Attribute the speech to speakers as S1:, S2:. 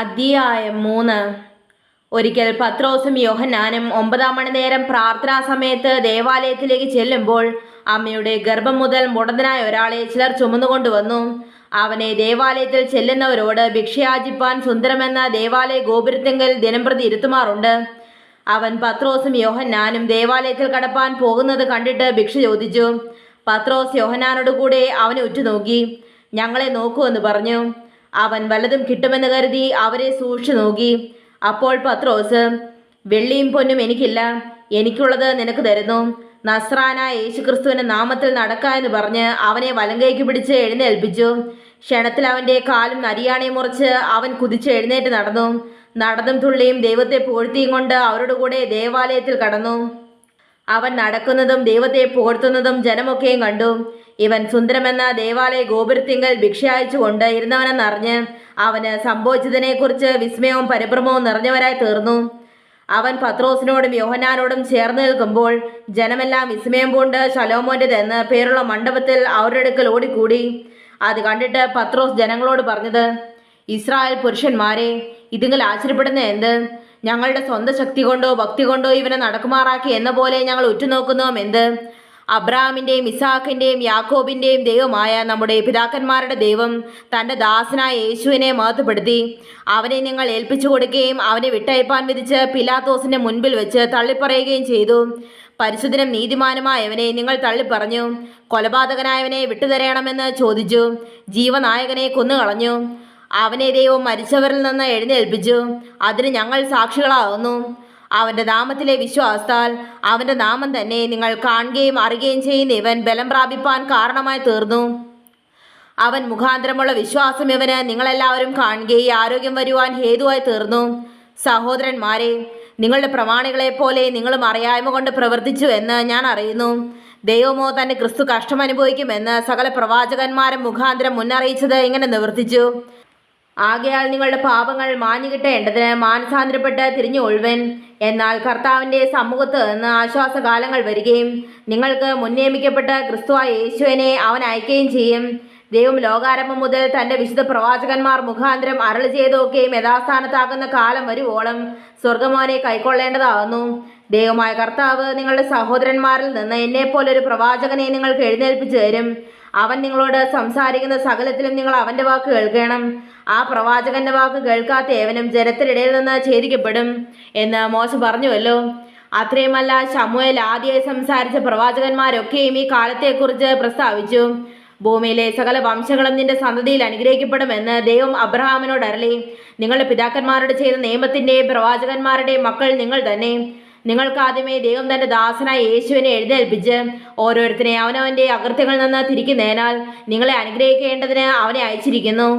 S1: അധ്യായം മൂന്ന്. ഒരിക്കൽ പത്രോസും യോഹന്നാനും ഒമ്പതാം മണി നേരം പ്രാർത്ഥനാ സമയത്ത് ദേവാലയത്തിലേക്ക് ചെല്ലുമ്പോൾ അമ്മയുടെ ഗർഭം മുതൽ മുടന്തനായ ഒരാളെ ചിലർ ചുമന്നുകൊണ്ടുവന്നു അവനെ ദേവാലയത്തിൽ ചെല്ലുന്നവരോട് ഭിക്ഷയാചിപ്പാൻ സുന്ദരമെന്ന ദേവാലയ ഗോപുരത്തെങ്കിൽ ദിനംപ്രതി ഇരുത്തുമാറുണ്ട്. അവൻ പത്രോസും യോഹന്നാനും ദേവാലയത്തിൽ കടപ്പാൻ പോകുന്നത് കണ്ടിട്ട് ഭിക്ഷ ചോദിച്ചു. പത്രോസ് യോഹന്നാനോട് കൂടെ അവനെ ഉറ്റുനോക്കി ഞങ്ങളെ നോക്കൂ എന്ന് പറഞ്ഞു. അവൻ വല്ലതും കിട്ടുമെന്ന് കരുതി അവരെ സൂക്ഷിച്ചു നോക്കി. അപ്പോൾ പത്രോസ് വെള്ളിയും പൊന്നും എനിക്കില്ല. എനിക്കുള്ളത് നിനക്ക് തരുന്നു. നസ്രാന യേശുക്രിസ്തുവിന്റെ നാമത്തിൽ നടക്ക എന്ന് പറഞ്ഞ് അവനെ വലങ്കയ്ക്ക് പിടിച്ച് എഴുന്നേൽപ്പിച്ചു. ക്ഷണത്തിൽ അവന്റെ കാലും നരിയാണയും മുറിച്ച് അവൻ കുതിച്ച് എഴുന്നേറ്റ് നടന്നു. നടന്നും തുള്ളിയും ദൈവത്തെ പുകഴ്ത്തിയും കൊണ്ട് അവരുടെ കൂടെ ദേവാലയത്തിൽ കടന്നു. അവൻ നടക്കുന്നതും ദൈവത്തെ പുകഴ്ത്തുന്നതും ജനമൊക്കെയും കണ്ടു. ഇവൻ സുന്ദരമെന്ന ദേവാലയ ഗോപുരത്തിങ്കൽ ഭിക്ഷ അയച്ചു ഇരുന്നവനെന്നറിഞ്ഞ് അവന് സംഭവിച്ചതിനെക്കുറിച്ച് വിസ്മയവും പരിഭ്രമവും നിറഞ്ഞവരായി തീർന്നു. അവൻ പത്രോസിനോടും യോഹനാനോടും ചേർന്ന് നിൽക്കുമ്പോൾ ജനമെല്ലാം വിസ്മയം പൂണ്ട് ശലോമോന്റെതെന്ന് പേരുള്ള മണ്ഡപത്തിൽ അവരുടെ അടുക്കൽ ഓടിക്കൂടി. അത് കണ്ടിട്ട് പത്രോസ് ജനങ്ങളോട് പറഞ്ഞത് ഇസ്രായേൽ പുരുഷന്മാരെ ഇതിങ്ങൾ ആശ്ചര്യപ്പെടുന്ന എന്ത്? ഞങ്ങളുടെ സ്വന്തം ശക്തി കൊണ്ടോ ഭക്തി കൊണ്ടോ ഇവനെ നടക്കുമാറാക്കി എന്ന പോലെ ഞങ്ങൾ ഉറ്റുനോക്കുന്നോ എന്ത്? അബ്രാമിന്റെയും ഇസാഖിന്റെയും യാക്കോബിന്റെയും ദൈവമായ നമ്മുടെ പിതാക്കന്മാരുടെ ദൈവം തന്റെ ദാസനായ യേശുവിനെ മഹത്വപ്പെടുത്തി. അവനെ നിങ്ങൾ ഏൽപ്പിച്ചു കൊടുക്കുകയും അവനെ വിട്ടയപ്പാൻ വിധിച്ച് പിലാത്തോസിന്റെ മുൻപിൽ വെച്ച് തള്ളിപ്പറയുകയും ചെയ്തു. പരിശുദ്ധനും നീതിമാനുമായവനെ നിങ്ങൾ തള്ളിപ്പറഞ്ഞു. കൊലപാതകനായവനെ വിട്ടുതരണമെന്ന് ചോദിച്ചു. ജീവനായകനെ കൊന്നുകളഞ്ഞു. അവനെ ദൈവം മരിച്ചവരിൽ നിന്ന് എഴുന്നേൽപ്പിച്ചു. അതിന് ഞങ്ങൾ സാക്ഷികളാകുന്നു. അവന്റെ നാമത്തിലെ വിശ്വാസത്താൽ അവന്റെ നാമം തന്നെ നിങ്ങൾ കാണുകയും അറിയുകയും ചെയ്യുന്ന ഇവൻ ബലം പ്രാപിപ്പാൻ കാരണമായി തീർന്നു. അവൻ മുഖാന്തരമുള്ള വിശ്വാസം ഇവന് നിങ്ങളെല്ലാവരും കാണുകയും ആരോഗ്യം വരുവാൻ ഹേതുവായി തീർന്നു. സഹോദരന്മാരെ നിങ്ങളുടെ പ്രമാണികളെ പോലെ നിങ്ങളും അറിയായ്മ കൊണ്ട് പ്രവർത്തിച്ചു എന്ന് ഞാൻ അറിയുന്നു. ദൈവമോ തന്നെ ക്രിസ്തു കഷ്ടം അനുഭവിക്കുമെന്ന് സകല പ്രവാചകന്മാരും മുഖാന്തരം മുന്നറിയിച്ചത് ഇങ്ങനെ നിവർത്തിച്ചു. ആകയാൽ നിങ്ങളുടെ പാപങ്ങൾ മാഞ്ഞു കിട്ടേണ്ടതിന് മാനസാന്തരപ്പെട്ട് തിരിഞ്ഞു ഒഴുവൻ. എന്നാൽ കർത്താവിന്റെ സമൂഹത്ത് നിന്ന് ആശ്വാസകാലങ്ങൾ വരികയും നിങ്ങൾക്ക് മുന്നേമിക്കപ്പെട്ട ക്രിസ്തുവായ യേശുവിനെ അവൻ അയക്കുകയും ചെയ്യും. ദൈവം ലോകാരംഭം മുതൽ തന്റെ വിശുദ്ധ പ്രവാചകന്മാർ മുഖാന്തരം അരളി ചെയ്തൊക്കെയും യഥാസ്ഥാനത്താകുന്ന കാലം വരുവോളം സ്വർഗമോനെ കൈക്കൊള്ളേണ്ടതാകുന്നു ദൈവമായ കർത്താവ് നിങ്ങളുടെ സഹോദരന്മാരിൽ നിന്ന് എന്നെപ്പോലൊരു പ്രവാചകനെ നിങ്ങൾക്ക് എഴുന്നേൽപ്പിച്ചു തരും. അവൻ നിങ്ങളോട് സംസാരിക്കുന്ന സകലത്തിലും നിങ്ങൾ അവന്റെ വാക്ക് കേൾക്കണം. ആ പ്രവാചകന്റെ വാക്ക് കേൾക്കാത്ത ഏവനും ജനത്തിനിടയിൽ നിന്ന് ഛേദിക്കപ്പെടും എന്ന് മോശ പറഞ്ഞുവല്ലോ. അത്രയുമല്ല ശമുവേൽ ആദ്യമായി സംസാരിച്ച പ്രവാചകന്മാരൊക്കെയും ഈ കാലത്തെക്കുറിച്ച് പ്രസ്താവിച്ചു. ഭൂമിയിലെ സകല വംശങ്ങളും നിന്റെ സന്തതിയിൽ അനുഗ്രഹിക്കപ്പെടുമെന്ന് ദൈവം അബ്രഹാമിനോട് അരളി. നിങ്ങളുടെ പിതാക്കന്മാരോട് ചെയ്ത നിയമത്തിന്റെയും പ്രവാചകന്മാരുടെയും മക്കൾ നിങ്ങൾ തന്നെ. നിങ്ങൾക്ക് ആദ്യമേ ദൈവം തന്റെ ദാസനായ യേശുവിനെ എഴുന്നേൽപ്പിച്ച് ഓരോരുത്തരെ അവനവന്റെ അകൃത്യങ്ങളിൽ നിന്ന് തിരിക്കുന്നതിനാൽ നിങ്ങളെ അനുഗ്രഹിക്കേണ്ടതിന് അവനെ അയച്ചിരിക്കുന്നു.